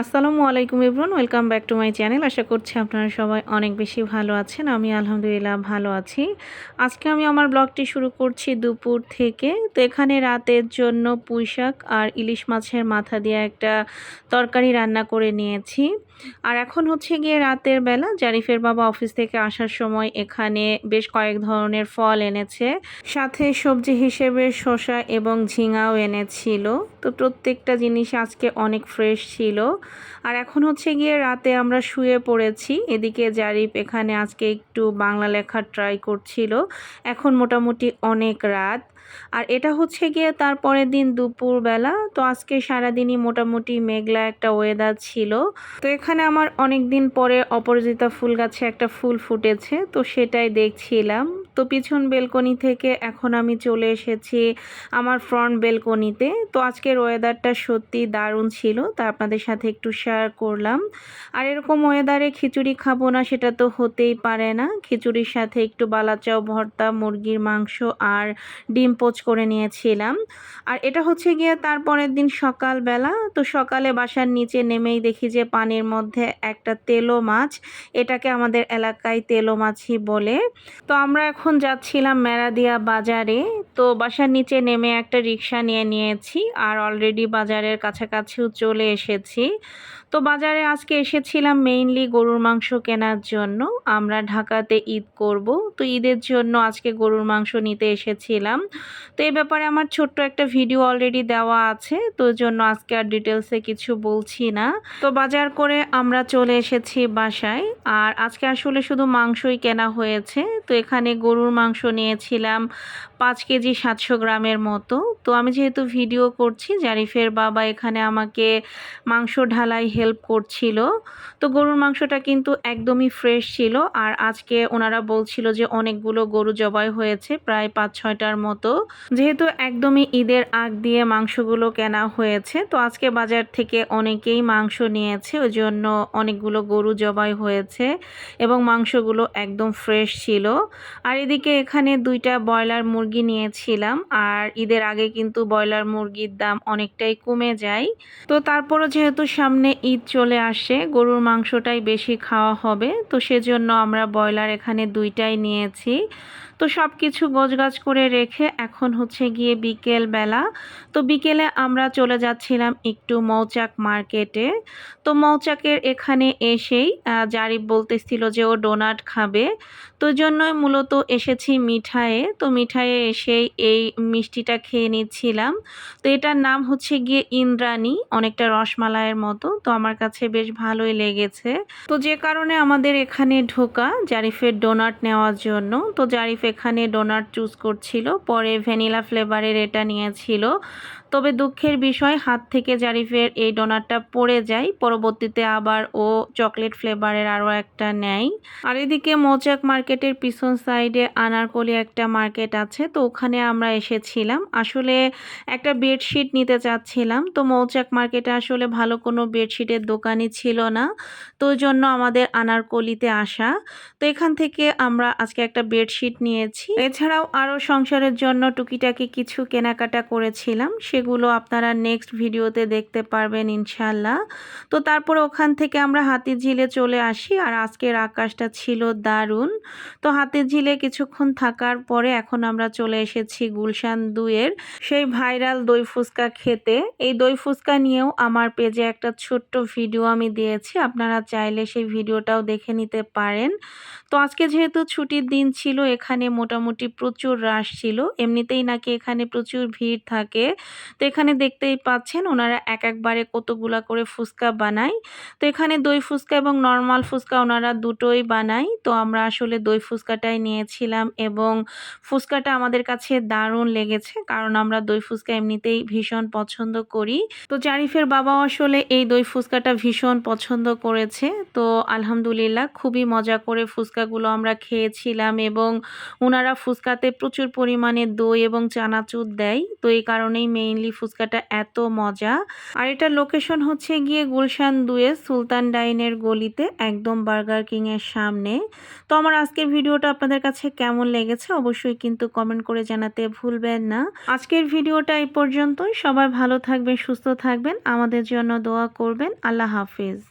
আসসালামু আলাইকুম ইব্রুন welcome back to my channel. আশা করছি আপনারা সবাই অনেক বেশি ভালো আছেন। আমি আলহামদুলিল্লাহ ভালো আছি। আজকে আমি আমার ব্লগটি শুরু করছি দুপুর থেকে। তো এখানে রাতের জন্য পুঁইশাক আর ইলিশ মাছের মাথা দিয়ে একটা তরকারি রান্না করে নিয়েছি। আর এখন হচ্ছে গিয়ে রাতের বেলা জারিফের বাবা অফিস থেকে আসার সময় এখানে বেশ কয়েক ধরনের ফল এনেছে। সাথে সবজি হিসেবে শসা এবং ঝিঙাও এনেছিল। তো প্রত্যেকটা জিনিস আজকে অনেক ফ্রেশ ছিল। আর এখন হচ্ছে গিয়ে রাতে আমরা শুয়ে পড়েছি। এদিকে জারিফ এখানে আজকে একটু বাংলা লেখা ট্রাই করছিল। এখন মোটামুটি অনেক রাত। আর এটা হচ্ছে গিয়ে তারপরের দিন দুপুরবেলা। তো আজকে সারাদিনই মোটামুটি মেঘলা একটা ওয়েদার ছিল। তো এখানে আমার অনেক দিন পরে অপরাজিতা ফুল গাছে একটা ফুল ফুটেছে তো সেটাই দেখছিলাম। তো পিছন বেলকনি থেকে এখন আমি চলে এসেছি আমার ফ্রন্ট বেলকনিতে। তো আজকের ওয়েদারটা সত্যি দারুণ ছিল, তা আপনাদের সাথে একটু শেয়ার করলাম। আর এরকম ওয়েদারে খিচুড়ি খাব না, সেটা তো হতেই পারে না। খিচুড়ির সাথে একটু বালাচাও, ভর্তা, মুরগির মাংস আর ডিম পোচ করে নিয়েছিলাম। আর এটা হচ্ছে গিয়ে তারপরের দিন সকালবেলা। তো সকালে বাসার নিচে নেমেই দেখি যে পানির মধ্যে একটা তেলো মাছ, এটাকে আমাদের এলাকায় তেলো মাছই বলে। তো আমরা এখন যাচ্ছিলাম মেরাদিয়া বাজারে, তো বাসার নিচে নেমে একটা রিক্সা নিয়ে নিয়েছি আর অলরেডি বাজারের কাছাকাছিও চলে এসেছি। তো বাজারে আজকে এসেছিলাম মেইনলি গরুর মাংস কেনার জন্য। আমরা ঢাকাতে ঈদ করব। তো ঈদের জন্য আজকে গরুর মাংস নিতে এসেছিলাম। তো এই ব্যাপারে আমার ছোট্ট একটা ভিডিও অলরেডি দেওয়া আছে। তো জন্য আজকে আর ডিটেলসে কিছু বলছি না। তো বাজার করে আমরা চলে এসেছি বাসায়। আর আজকে আসলে শুধু মাংসই কেনা হয়েছে। তো এখানে গরুর মাংস নিয়েছিলাম পাঁচ কেজি সাতশো গ্রামের মতো। তো আমি যেহেতু ভিডিও করছি, জারিফের বাবা এখানে আমাকে মাংস ঢালাই হেল্প করছিল। তো গরুর মাংসটা কিন্তু একদমই ফ্রেশ ছিল। আর আজকে ওনারা বলছিল যে অনেকগুলো গরু জবাই হয়েছে, প্রায় পাঁচ ছয়টার মতো। যেহেতু একদমই ঈদের আগ দিয়ে মাংসগুলো কেনা হয়েছে, তো আজকে বাজার থেকে অনেকেই মাংস নিয়েছে। ওই জন্য অনেকগুলো গরু জবাই হয়েছে এবং মাংসগুলো একদম ফ্রেশ ছিল। আর এদিকে এখানে দুইটা ব্রয়লার মুরগি নিয়েছিলাম। আর ঈদের আগে কিন্তু ব্রয়লার মুরগির দাম অনেকটাই কমে যায়। তো তারপরও যেহেতু সামনে ঈদ চলে আসে গরুর মাংসটাই বেশি খাওয়া হবে। তো সেজন্য আমরা ব্রয়লার এখানে দুইটাই নিয়েছি। তো সব কিছু গোছগাছ করে রেখে এখন হচ্ছে গিয়ে বিকেল বেলা তো বিকেলে আমরা চলে যাচ্ছিলাম একটু মৌচাক মার্কেটে। তো মৌচাকের এখানে এসেই জারিফ বলতেছিল যে ও ডোনাট খাবে। তো জন্যই মূলত এসেছি মিঠায়ে তো মিঠায়ে এসেই এই মিষ্টিটা খেয়ে নিচ্ছিলাম। তো এটার নাম হচ্ছে গিয়ে ইন্দ্রাণী, অনেকটা রসমালাইয়ের মতো। তো আমার কাছে বেশ ভালোই লেগেছে। তো যে কারণে আমাদের এখানে ঢোকা জারিফের ডোনাট নেওয়ার জন্য। তো জারিফ এখানে ডোনাট চুজ করছিল পরে ভ্যানিলা ফ্লেভারের এটা নিয়েছিল। তবে দুঃখের বিষয়, হাত থেকে জারিফের এই ডোনারটা পড়ে যায়। পরবর্তীতে আবার ও চকলেট ফ্লেভারের আরও একটা নেয়। আর এদিকে মৌচাক মার্কেটের পিছন সাইডে আনারকলি একটা মার্কেট আছে, তো ওখানে আমরা এসেছিলাম। আসলে একটা বেডশিট নিতে চাচ্ছিলাম, তো মৌচাক মার্কেটে আসলে ভালো কোনো বেডশিটের দোকানই ছিল না। তো জন্য আমাদের আনারকলিতে আসা। তো এখান থেকে আমরা আজকে একটা বেডশিট নিয়েছি। এছাড়াও আরও সংসারের জন্য টুকিটাকি কিছু কেনাকাটা করেছিলাম সেগুলো আপনারা নেক্সট ভিডিওতে দেখতে পারবেন ইনশাল্লাহ তো তারপরে ওখান থেকে আমরা হাতির ঝিলে চলে আসি আর আজকের আকাশটা ছিল দারুণ। তো হাতির ঝিলে কিছুক্ষণ থাকার পরে এখন আমরা চলে এসেছি গুলশান দুয়ের সেই ভাইরাল দই ফুচকা খেতে। এই দই ফুচকা নিয়েও আমার পেজে একটা ছোট্ট ভিডিও আমি দিয়েছি। আপনারা চাইলে সেই ভিডিওটাও দেখে নিতে পারেন। তো আজকে যেহেতু ছুটির দিন ছিল, এখানে মোটামুটি প্রচুর রাশ ছিল। এমনিতেই নাকি এখানে প্রচুর ভিড় থাকে। তো এখানে দেখতেই পাচ্ছেন, ওনারা এক একবারে কতগুলা করে ফুচকা বানায়। তো এখানে দই ফুচকা এবং নর্মাল ফুচকা ওনারা দুটোই বানায়। তো আমরা আসলে দই ফুচকাটাই নিয়েছিলাম এবং ফুচকাটা আমাদের কাছে দারুণ লেগেছে, কারণ আমরা দই ফুচকা এমনিতেই ভীষণ পছন্দ করি। তো জারিফের বাবাও আসলে এই দই ফুচকাটা ভীষণ পছন্দ করেছে। তো আলহামদুলিল্লাহ, খুবই মজা করে ফুচকাগুলো আমরা খেয়েছিলাম এবং ওনারা ফুচকাতে প্রচুর পরিমাণে দই এবং চানাচুর দেয়। তো এই কারণেই মেইনলি ফুচকাটা এত মজা। আর এটার লোকেশন হচ্ছে গিয়ে গুলশান দুয়ে সুলতান ডাইনের গলিতে, একদম বার্গার কিংয়ের সামনে। তো আমার আজকের ভিডিওটা আপনাদের কাছে কেমন লেগেছে অবশ্যই কিন্তু কমেন্ট করে জানাতে ভুলবেন না। আজকের ভিডিওটা এই পর্যন্তই। সবাই ভালো থাকবেন, সুস্থ থাকবেন। আমাদের জন্য দোয়া করবেন। আল্লাহ হাফিজ।